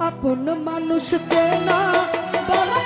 আপন মানুষ চেনা বলাই